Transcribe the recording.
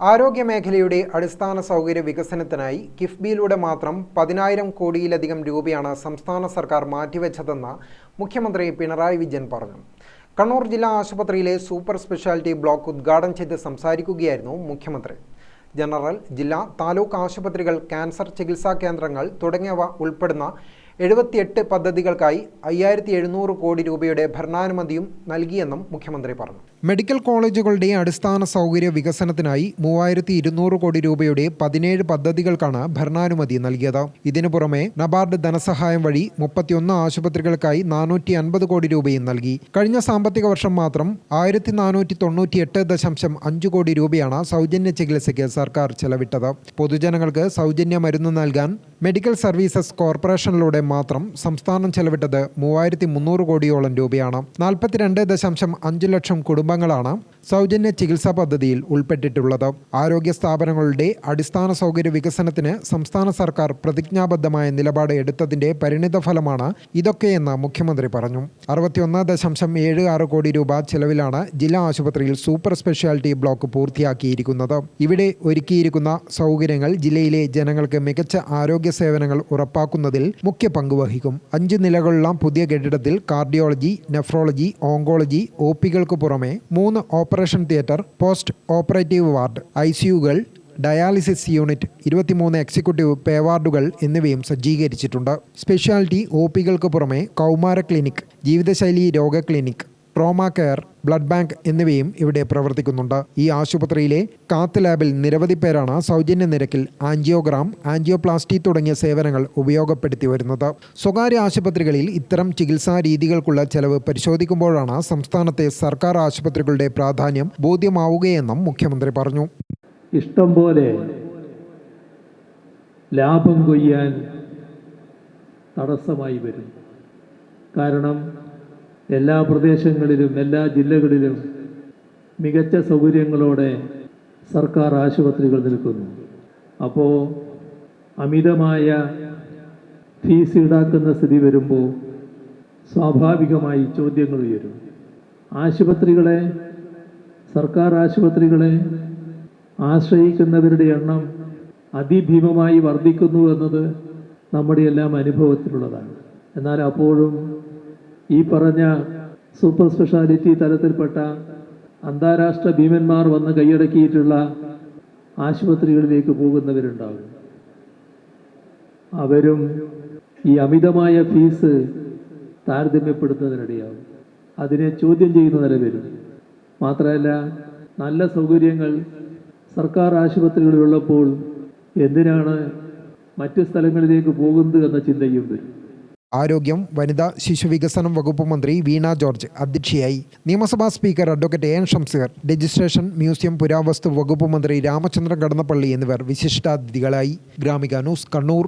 ആരോഗ്യമേഖലയുടെ അടിസ്ഥാന സൗകര്യ വികസനത്തിനായി കിഫ്ബിയിലൂടെ മാത്രം പതിനായിരം കോടിയിലധികം രൂപയാണ് സംസ്ഥാന സർക്കാർ മാറ്റിവെച്ചതെന്ന് മുഖ്യമന്ത്രി പിണറായി വിജയൻ പറഞ്ഞു. കണ്ണൂർ ജില്ലാ ആശുപത്രിയിലെ സൂപ്പർ സ്പെഷ്യാലിറ്റി ബ്ലോക്ക് ഉദ്ഘാടനം ചെയ്ത് സംസാരിക്കുകയായിരുന്നു മുഖ്യമന്ത്രി. ജനറൽ ജില്ലാ താലൂക്ക് ആശുപത്രികൾ ക്യാൻസർ ചികിത്സാ കേന്ദ്രങ്ങൾ തുടങ്ങിയവ ഉൾപ്പെടുന്ന എഴുപത്തിയെട്ട് പദ്ധതികൾക്കായി അയ്യായിരത്തി എഴുന്നൂറ് കോടി രൂപയുടെ ഭരണാനുമതിയും നൽകിയെന്നും മുഖ്യമന്ത്രി പറഞ്ഞു. മെഡിക്കൽ കോളേജുകളുടെ അടിസ്ഥാന സൗകര്യ വികസനത്തിനായി മൂവായിരത്തി ഇരുന്നൂറ് കോടി രൂപയുടെ പതിനേഴ് പദ്ധതികൾക്കാണ് ഭരണാനുമതി നൽകിയത്. ഇതിനു പുറമെ നബാർഡ് ധനസഹായം വഴി മുപ്പത്തിയൊന്ന് ആശുപത്രികൾക്കായി നാനൂറ്റി അൻപത് കോടി രൂപയും നൽകി. കഴിഞ്ഞ സാമ്പത്തിക വർഷം മാത്രം ആയിരത്തി നാനൂറ്റി തൊണ്ണൂറ്റിയെട്ട് ദശാംശം അഞ്ച് കോടി രൂപയാണ് സൗജന്യ ചികിത്സയ്ക്ക് സർക്കാർ ചെലവിട്ടത്. പൊതുജനങ്ങൾക്ക് സൗജന്യ മരുന്ന് നൽകാൻ മെഡിക്കൽ സർവീസസ് കോർപ്പറേഷനിലൂടെ മാത്രം സംസ്ഥാനം ചെലവിട്ടത് മൂവായിരത്തി മുന്നൂറ് കോടിയോളം രൂപയാണ്. നാൽപ്പത്തിരണ്ട് ദശാംശം അഞ്ച് ലക്ഷം കുടുംബങ്ങളാണ് സൗജന്യ ചികിത്സാ പദ്ധതിയിൽ ഉൾപ്പെട്ടിട്ടുള്ളത്. ആരോഗ്യ സ്ഥാപനങ്ങളുടെ അടിസ്ഥാന സൗകര്യ വികസനത്തിന് സംസ്ഥാന സർക്കാർ പ്രതിജ്ഞാബദ്ധമായ നിലപാട് എടുത്തതിന്റെ പരിണിത ഫലമാണ് ഇതൊക്കെയെന്ന് മുഖ്യമന്ത്രി പറഞ്ഞു. അറുപത്തിയൊന്ന് ദശാംശം ഏഴ് ആറ് കോടി രൂപ ചെലവിലാണ് ജില്ലാ ആശുപത്രിയിൽ സൂപ്പർ സ്പെഷ്യാലിറ്റി ബ്ലോക്ക് പൂർത്തിയാക്കിയിരിക്കുന്നത്. ഇവിടെ ഒരുക്കിയിരിക്കുന്ന സൗകര്യങ്ങൾ ജില്ലയിലെ ജനങ്ങൾക്ക് മികച്ച ആരോഗ്യ സേവനങ്ങൾ ഉറപ്പാക്കുന്നതിൽ മുഖ്യ പങ്ക് വഹിക്കും അഞ്ച് നിലകളുള്ള പുതിയ കെട്ടിടത്തിൽ കാർഡിയോളജി നെഫ്രോളജി ഓങ്കോളജി ഒ പികൾക്ക് പുറമെ മൂന്ന് operation theatre post operative ward I സിയുകൾ ഡയാലിസിസ് യൂണിറ്റ് ഇരുപത്തിമൂന്ന് എക്സിക്യൂട്ടീവ് പേ വാർഡുകൾ എന്നിവയും സജ്ജീകരിച്ചിട്ടുണ്ട്. സ്പെഷ്യാലിറ്റി ഒ പികൾക്ക് പുറമെ കൗമാര ക്ലിനിക് ജീവിതശൈലി രോഗ clinic trauma care blood bank എന്നിവയും ഇവിടെ പ്രവർത്തിക്കുന്നുണ്ട്. ഈ ആശുപത്രിയിലെ കാത്ത് ലാബിൽ നിരവധി പേരാണ് സൗജന്യ നിരക്കിൽ ആൻജിയോഗ്രാം ആൻജിയോപ്ലാസ്റ്റി തുടങ്ങിയ സേവനങ്ങൾ ഉപയോഗപ്പെടുത്തി വരുന്നത്. സ്വകാര്യ ആശുപത്രികളിൽ ഇത്തരം ചികിത്സാ രീതികൾക്കുള്ള ചെലവ് പരിശോധിക്കുമ്പോഴാണ് സംസ്ഥാനത്തെ സർക്കാർ ആശുപത്രികളുടെ പ്രാധാന്യം ബോധ്യമാവുകയെന്നും മുഖ്യമന്ത്രി പറഞ്ഞു. ഇഷ്ടം പോലെ ലാഭം കൊയ്യാൻ തടസ്സമായി വരും കാരണം എല്ലാ പ്രദേശങ്ങളിലും എല്ലാ ജില്ലകളിലും മികച്ച സൗകര്യങ്ങളോടെ സർക്കാർ ആശുപത്രികൾ നിൽക്കുന്നു. അപ്പോൾ അമിതമായ ഫീസ് ഈടാക്കുന്ന സ്ഥിതി വരുമ്പോൾ സ്വാഭാവികമായി ചോദ്യങ്ങൾ ഉയരും. ആശുപത്രികളെ സർക്കാർ ആശുപത്രികളെ ആശ്രയിക്കുന്നവരുടെ എണ്ണം അതിഭീമമായി വർദ്ധിക്കുന്നു എന്നത് നമ്മുടെ എല്ലാം അനുഭവത്തിലുള്ളതാണ്. എന്നാൽ അപ്പോഴും ഈ പറഞ്ഞ സൂപ്പർ സ്പെഷ്യാലിറ്റി തലത്തിൽപ്പെട്ട അന്താരാഷ്ട്ര ഭീമന്മാർ വന്ന് കൈയടക്കിയിട്ടുള്ള ആശുപത്രികളിലേക്ക് പോകുന്നവരുണ്ടാകും. അവരും ഈ അമിതമായ ഫീസ് താരതമ്യപ്പെടുത്തുന്നതിനിടയാവും അതിനെ ചോദ്യം ചെയ്യുന്ന നില മാത്രമല്ല നല്ല സൗകര്യങ്ങൾ സർക്കാർ ആശുപത്രികളിലുള്ളപ്പോൾ എന്തിനാണ് മറ്റ് സ്ഥലങ്ങളിലേക്ക് പോകുന്നത് എന്ന ചിന്തയും വരും. ആരോഗ്യം വനിതാ ശിശുവികസനം വകുപ്പ് മന്ത്രി വീണ ജോർജ് അധ്യക്ഷയായി. നിയമസഭാ speaker advocate N Shamseer registration museum പുരാവസ്തു വകുപ്പ് മന്ത്രി രാമചന്ദ്രൻ കടന്നപ്പള്ളി എന്നിവർ വിശിഷ്ടാതിഥികളായി. ഗ്രാമിക ന്യൂസ് കണ്ണൂർ.